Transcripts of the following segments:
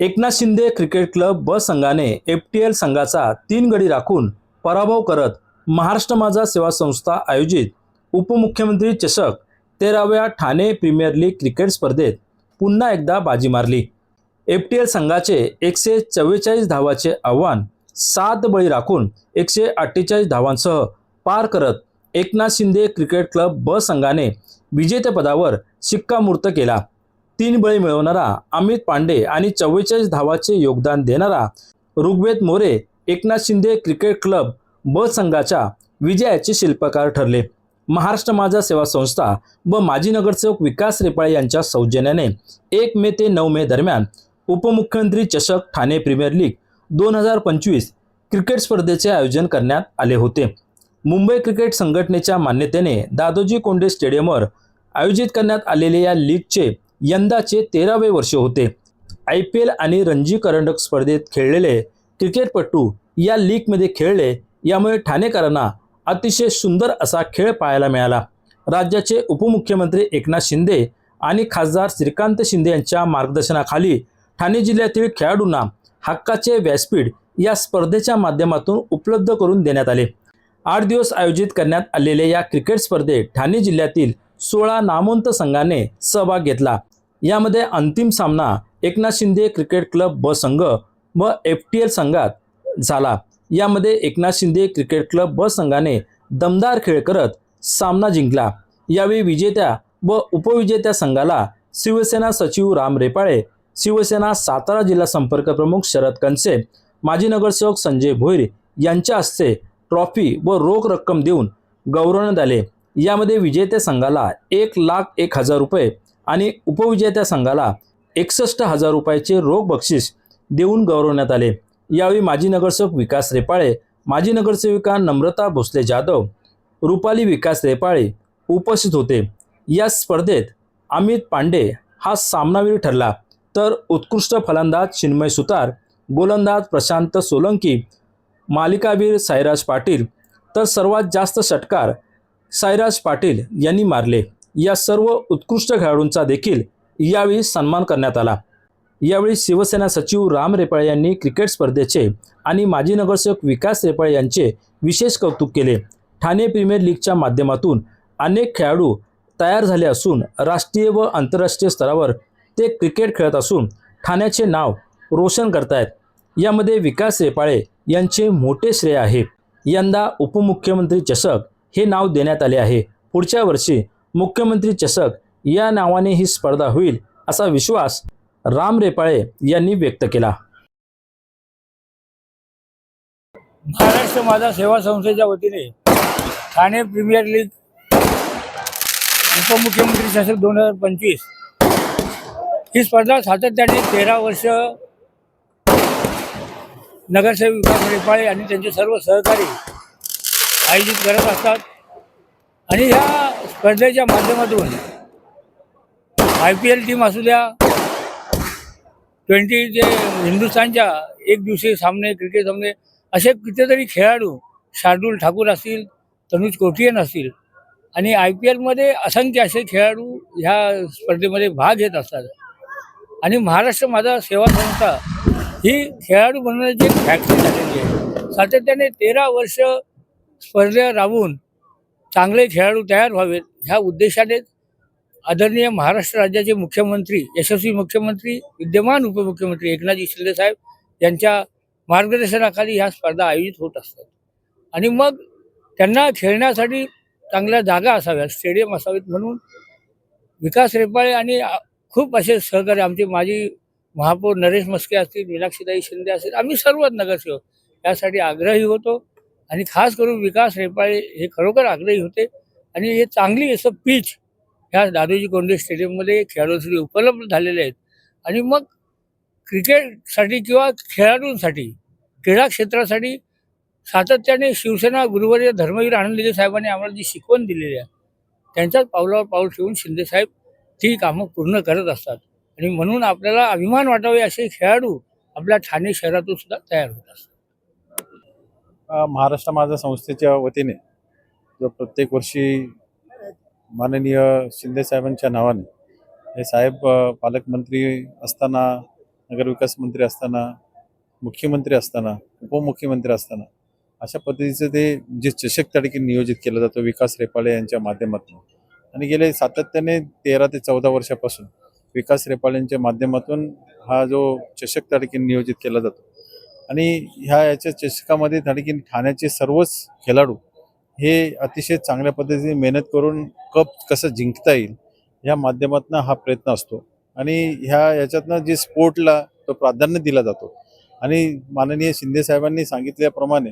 Eknath Shinde cricket club ब संघाने F T L संघाचा तीन गडी राखून पराभव करत महाराष्ट्र माझा सेवा संस्था आयोजित उपमुख्यमंत्री चषक तेराव्या ठाणे प्रीमियर लीग क्रिकेट स्पर्धेत पुन्हा एकदा बाजी मारली. एफ टी एल संघाचे एकशे चव्वेचाळीस धावाचे आव्हान सात बळी राखून एकशे अठ्ठेचाळीस धावांसह पार करत एकनाथ शिंदे क्रिकेट क्लब ब संघाने विजेतेपदावर शिक्कामूर्त केला. तीन बळी मिळवणारा अमित पांडे आणि चव्वेचाळीस धावाचे योगदान देणारा ऋग्वेद मोरे एकनाथ शिंदे क्रिकेट क्लब ब संघाच्या विजयाचे शिल्पकार ठरले. महाराष्ट्र माझा सेवा संस्था व माजी नगरसेवक विकास रेपाळे यांच्या सौजन्याने एक मे ते नऊ मे दरम्यान उपमुख्यमंत्री चषक ठाणे प्रीमियर लीग दोन हजार पंचवीस क्रिकेट स्पर्धेचे आयोजन करण्यात आले होते. मुंबई क्रिकेट संघटनेच्या मान्यतेने दादोजी कोंडे स्टेडियमवर आयोजित करण्यात आलेले या लीगचे यंदाचे तेरावे वर्ष होते. आय पी एल आणि रणजी करंडक स्पर्धेत खेळलेले क्रिकेटपटू या लीगमध्ये खेळले यामुळे ठाणेकरांना अतिशय सुंदर असा खेळ पाहायला मिळाला. राज्याचे उपमुख्यमंत्री एकनाथ शिंदे आणि खासदार श्रीकांत शिंदे यांच्या मार्गदर्शनाखाली ठाणे जिल्ह्यातील खेळाडूंना हक्काचे व्यासपीठ या स्पर्धेच्या माध्यमातून उपलब्ध करून देण्यात आले. आठ दिवस आयोजित करण्यात आलेल्या या क्रिकेट स्पर्धेत ठाणे जिल्ह्यातील सोळा नामवंत संघाने सहभाग घेतला. यामध्ये अंतिम सामना एकनाथ शिंदे क्रिकेट क्लब ब संघ व एफ टी एल संघात झाला. यामध्ये एकनाथ शिंदे क्रिकेट क्लब ब संघाने दमदार खेळ करत सामना जिंकला. यावेळी विजेत्या व उपविजेत्या संघाला शिवसेना सचिव राम रेपाळे शिवसेना सातारा जिल्हा संपर्क प्रमुख शरद कनसे माजी नगरसेवक संजय भोईर यांच्या हस्ते ट्रॉफी व रोख रक्कम देऊन गौरवण्यात आले. यामध्ये विजेत्या संघाला एक लाख एक हजार रुपये आणि उपविजेत्या संघाला एकसष्ट हजार रुपयाचे रोख बक्षीस देऊन गौरवण्यात आले. यावेळी माजी नगरसेवक विकास रेपाळे माजी नगरसेविका नम्रता भोसले जाधव रुपाली विकास रेपाळे उपस्थित होते. या स्पर्धेत अमित पांडे हा सामनावीर ठरला. तर उत्कृष्ट फलंदाज चिन्मय सुतार गोलंदाज प्रशांत सोलंकी मालिकावीर साईराज पाटील तर सर्वात जास्त षटकार साईराज पाटील यांनी मारले. या सर्व उत्कृष्ट खेळाडूंचा देखील यावेळी सन्मान करण्यात आला. यावेळी शिवसेना सचिव राम रेपाळे यांनी क्रिकेट स्पर्धेचे आणि माजी नगरसेवक विकास रेपाळे यांचे विशेष कौतुक केले. ठाणे प्रीमियर लीगच्या माध्यमातून अनेक खेळाडू तयार झाले असून राष्ट्रीय व आंतरराष्ट्रीय स्तरावर ते क्रिकेट खेळत असून ठाण्याचे नाव रोशन करतायत. यामध्ये विकास रेपाळे यांचे मोठे श्रेय आहे. यंदा उपमुख्यमंत्री चषक हे नाव देण्यात आले आहे. पुढच्या वर्षी मुख्यमंत्री चषक या नावाने ही स्पर्धा होईल असा विश्वास राम रेपाळे यांनी व्यक्त केला. महाराष्ट्र माझा सेवा संस्थेच्या वतीने ठाणे प्रीमियर लीग उपमुख्यमंत्री शासक दोन हजार पंचवीस ही स्पर्धा सातत्याने तेरा वर्ष नगरसेवक विकास रेपाळे आणि त्यांचे सर्व सहकारी आयोजित करत असतात. आणि ह्या स्पर्धेच्या माध्यमातून आय पी एल टीम असू द्या ट्वेंटी जे हिंदुस्थानच्या एक दिवसीय सामने क्रिकेट सामने असे कितीतरी खेळाडू शार्दूल ठाकूर असतील तनुज कोटियन असतील आणि आय पी एलमध्ये असंख्य असे खेळाडू ह्या स्पर्धेमध्ये भाग घेत असतात. आणि महाराष्ट्र माझा सेवा संस्था ही खेळाडू बनवण्याची एक फॅक्टरी झालेली आहे. सातत्याने तेरा वर्ष स्पर्धे राबवून चांगले खेळाडू तयार व्हावेत ह्या उद्देशाने आदरणीय महाराष्ट्र राज्याचे मुख्यमंत्री यशस्वी मुख्यमंत्री विद्यमान उपमुख्यमंत्री एकनाथजी शिंदेसाहेब यांच्या मार्गदर्शनाखाली ह्या स्पर्धा आयोजित होत असतात. आणि मग त्यांना खेळण्यासाठी चांगल्या जागा असाव्यात स्टेडियम असावेत म्हणून विकास रेपाळे आणि खूप असे सहकारी आमचे माजी महापौर नरेश मस्के असतील मीनाक्षीताई शिंदे असतील आम्ही सर्वच नगरसेवक यासाठी आग्रही होतो. आणि खास करून विकास रेपाळे हे खरोखर आग्रही होते. आणि हे चांगली असं पीच ह्या दादोजी कोंडे स्टेडियममध्ये खेळाडूंसाठी उपलब्ध झालेले आहेत. आणि मग क्रिकेटसाठी किंवा खेळाडूंसाठी क्रीडा क्षेत्रासाठी सातत्याने शिवसेना गुरुवर्य धर्मवीर आनंदजी साहेबांनी आम्हाला जी शिकवण दिलेली आहे त्यांच्याच पावलावर पाऊल ठेवून शिंदेसाहेब ती कामं पूर्ण करत असतात. आणि म्हणून आपल्याला अभिमान वाटावे असे खेळाडू आपल्या ठाणे शहरातून सुद्धा तयार होत असतात. महाराष्ट्र माझा संस्थेच्या वतीने जो प्रत्येक वर्षी माननीय शिंदे साहेबांच्या नावाने हे साहेब पालकमंत्री असताना नगरविकास मंत्री असताना मुख्यमंत्री असताना उपमुख्यमंत्री असताना अशा पद्धतीचं ते जे चषक त्या नियोजित केला जातो विकास रेपाळे यांच्या माध्यमातून. आणि गेले सातत्याने तेरा ते चौदा वर्षापासून विकास रेपाळेंच्या माध्यमातून हा जो चषक त्या नियोजित केला जातो आणि ह्या याच्या चषकामध्ये त्या ठिकाणी ठाण्याचे सर्वच खेळाडू हे अतिशय चांगल्या पद्धतीने मेहनत करून कप कसं जिंकता येईल ह्या माध्यमातून हा प्रयत्न असतो. आणि ह्या याच्यातनं जे स्पोर्टला तो प्राधान्य दिला जातो. आणि माननीय शिंदे साहेबांनी सांगितल्याप्रमाणे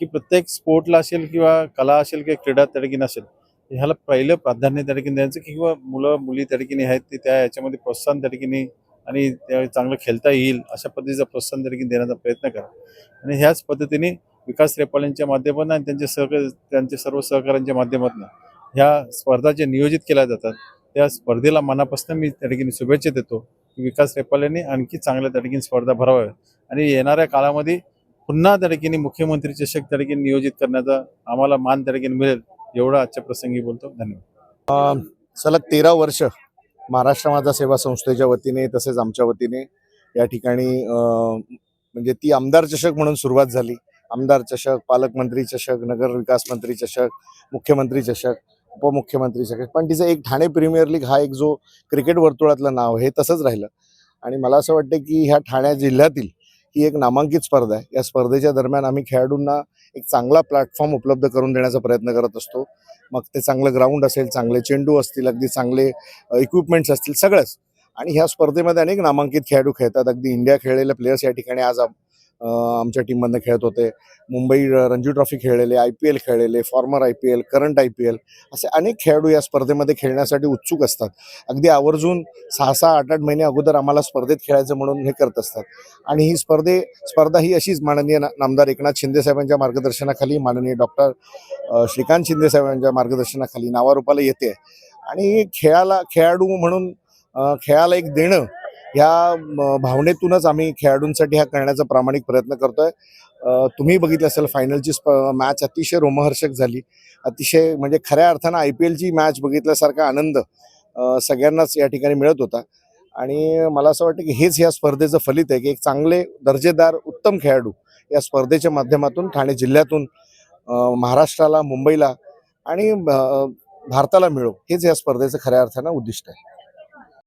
की प्रत्येक स्पोर्टला असेल किंवा कला असेल किंवा क्रीडा त्या असेल ह्याला पहिलं प्राधान्य त्या ठिकाणी द्यायचं किंवा मुलं मुली त्या ठिकाणी आहेत ते त्या याच्यामध्ये प्रोत्साहन त्या ठिकाणी आणि चांगलं खेळता येईल अशा पद्धतीचं प्रोत्साहन देखील देण्याचा प्रयत्न करा. आणि ह्याच पद्धतीने विकास रेपाळ्यांच्या माध्यमातून आणि त्यांच्या सहकार त्यांच्या सर्व सहकाऱ्यांच्या माध्यमातून ह्या स्पर्धा ज्या नियोजित केल्या जातात त्या स्पर्धेला मनापासून मी त्या ठिकाणी शुभेच्छा देतो की विकास रेपाल्यांनी आणखी चांगल्या त्या ठिकाणी स्पर्धा भराव्या आणि येणाऱ्या काळामध्ये पुन्हा त्या ठिकाणी मुख्यमंत्री चषक त्या ठिकाणी नियोजित करण्याचा आम्हाला मान त्या ठिकाणी मिळेल एवढा आजच्या प्रसंगी बोलतो. धन्यवाद. सलग तेरा वर्ष महाराष्ट्र माझा सेवा संस्थेच्या वतीने तसेच आमच्या वतीने या ठिकाणी म्हणजे ती आमदार चषक म्हणून सुरुवात झाली. आमदार चषक पालकमंत्री चषक नगर विकास मंत्री चषक मुख्यमंत्री चषक उपमुख्यमंत्री चषक. पण तिचं एक ठाणे प्रीमियर लीग हा एक जो क्रिकेट वर्तुळातलं नाव हे तसंच राहिलं. आणि मला असं वाटतं की ह्या ठाण्या जिल्ह्यातील ही एक नामांकित स्पर्धा आहे. या स्पर्धेच्या दरम्यान आम्ही खेळाडूंना एक चांगला प्लॅटफॉर्म उपलब्ध करून देण्याचा प्रयत्न करत असतो. मग ते चांगलं ग्राउंड असेल चांगले चेंडू असतील अगदी चांगले इक्विपमेंट्स असतील सगळंच. आणि ह्या स्पर्धेमध्ये अनेक नामांकित खेळाडू खेळतात. अगदी इंडिया खेळलेले प्लेयर्स या ठिकाणी आज आमच्या टीममधनं खेळत होते. मुंबई रणजी ट्रॉफी खेळलेले आय पी एल खेळलेले former I P L current I P L असे अनेक खेळाडू या स्पर्धेमध्ये खेळण्यासाठी उत्सुक असतात. अगदी आवर्जून सहा सहा आठ आठ महिने अगोदर आम्हाला स्पर्धेत खेळायचं म्हणून हे करत असतात. आणि ही स्पर्धे स्पर्धा ही अशीच माननीय ना- नामदार एकनाथ शिंदे साहेबांच्या मार्गदर्शनाखाली माननीय डॉक्टर श्रीकांत शिंदे साहेबांच्या मार्गदर्शनाखाली नावारूपाला येते. आणि खेळाला खेळाडू म्हणून खेळाला एक देणं ह्या भावनेतूनच आम्ही खेळाडूंसाठी हा करण्याचा प्रामाणिक प्रयत्न करतोय. तुम्ही बघितलं असेल फायनलची मॅच अतिशय रोमहर्षक झाली. अतिशय म्हणजे खऱ्या अर्थानं आय पी एलची मॅच बघितल्यासारखा आनंद सगळ्यांनाच या ठिकाणी मिळत होता. आणि मला असं वाटतं की हेच या स्पर्धेचं फलित आहे की एक चांगले दर्जेदार उत्तम खेळाडू या स्पर्धेच्या माध्यमातून ठाणे जिल्ह्यातून महाराष्ट्राला मुंबईला आणि भारताला मिळो. हेच या स्पर्धेचं खऱ्या अर्थानं उद्दिष्ट आहे.